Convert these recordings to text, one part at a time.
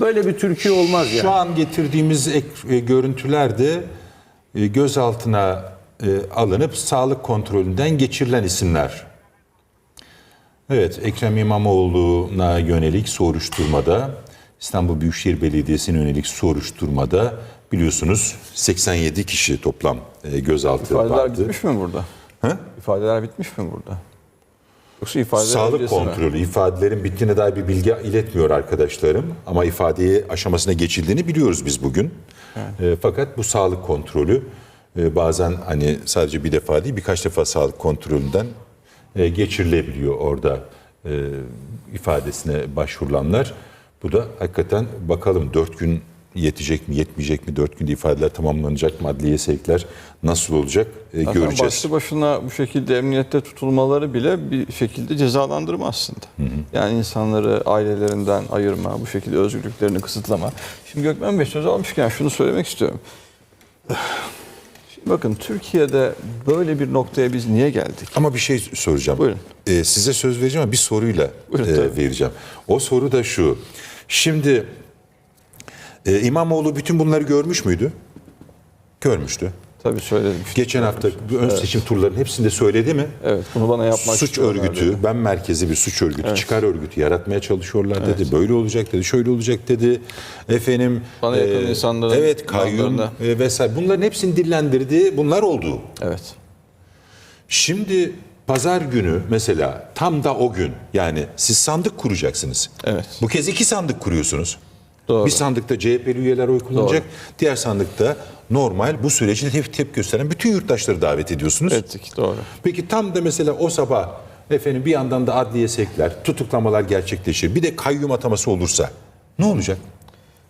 Böyle bir Türkiye olmaz yani. Şu an getirdiğimiz ek, e, görüntülerde e, gözaltına e, alınıp sağlık kontrolünden geçirilen isimler. Evet, Ekrem İmamoğlu'na yönelik soruşturmada, İstanbul Büyükşehir Belediyesi'ne yönelik soruşturmada biliyorsunuz 87 kişi toplam e, gözaltı İfadeler vardı. bitmiş mi burada? He? İfadeler bitmiş mi burada? Yoksa ifadeler Sağlık öncesi mi? kontrolü, ifadelerin bittiğine dair bir bilgi iletmiyor arkadaşlarım. Ama ifadeyi aşamasına geçildiğini biliyoruz biz bugün. E, fakat bu sağlık kontrolü e, bazen hani sadece bir defa değil birkaç defa sağlık kontrolünden e, geçirilebiliyor orada e, ifadesine başvurulanlar. Bu da hakikaten bakalım dört gün yetecek mi yetmeyecek mi dört günde ifadeler tamamlanacak mı adliye sevkler nasıl olacak e, Zaten göreceğiz. başlı başına bu şekilde emniyette tutulmaları bile bir şekilde cezalandırma aslında. Yani insanları ailelerinden ayırma, bu şekilde özgürlüklerini kısıtlama. Şimdi Gökmen Bey söz almışken şunu söylemek istiyorum. Şimdi bakın Türkiye'de böyle bir noktaya biz niye geldik? Ama bir şey soracağım. Buyurun. Ee, size söz vereceğim ama bir soruyla Buyurun, e, tabii. vereceğim. O soru da şu. Şimdi e, İmamoğlu bütün bunları görmüş müydü? Görmüştü. Tabii söyledim. Geçen hafta ön seçim turlarının hepsinde söyledi mi? Evet bunu bana yapmak suç örgütü, dedi. ben merkezi bir suç örgütü, çıkar örgütü yaratmaya çalışıyorlar dedi. Böyle olacak dedi, şöyle olacak dedi. Efendim, Bana yakın insanların evet kayyum e, vesaire. Bunların hepsini dillendirdi. Bunlar oldu. Evet. Şimdi pazar günü mesela tam da o gün yani siz sandık kuracaksınız. Evet. Bu kez iki sandık kuruyorsunuz. Doğru. Bir sandıkta CHP'li üyeler oy kullanacak. Diğer sandıkta normal bu süreci tep tepki gösteren bütün yurttaşları davet ediyorsunuz. Ettik doğru. Peki tam da mesela o sabah efendim bir yandan da adliye sevkler, tutuklamalar gerçekleşir. Bir de kayyum ataması olursa ne olacak?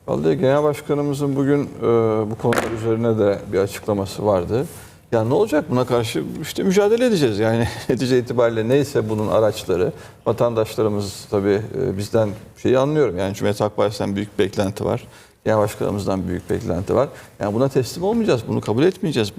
Vallahi Genel Başkanımızın bugün e, bu konular üzerine de bir açıklaması vardı. Ya ne olacak buna karşı işte mücadele edeceğiz. Yani netice itibariyle neyse bunun araçları vatandaşlarımız tabii e, bizden şeyi anlıyorum. Yani Cumhuriyet Halk Partisi'nden büyük beklenti var. Genel Başkanımızdan büyük beklenti var. Yani buna teslim olmayacağız. Bunu kabul etmeyeceğiz.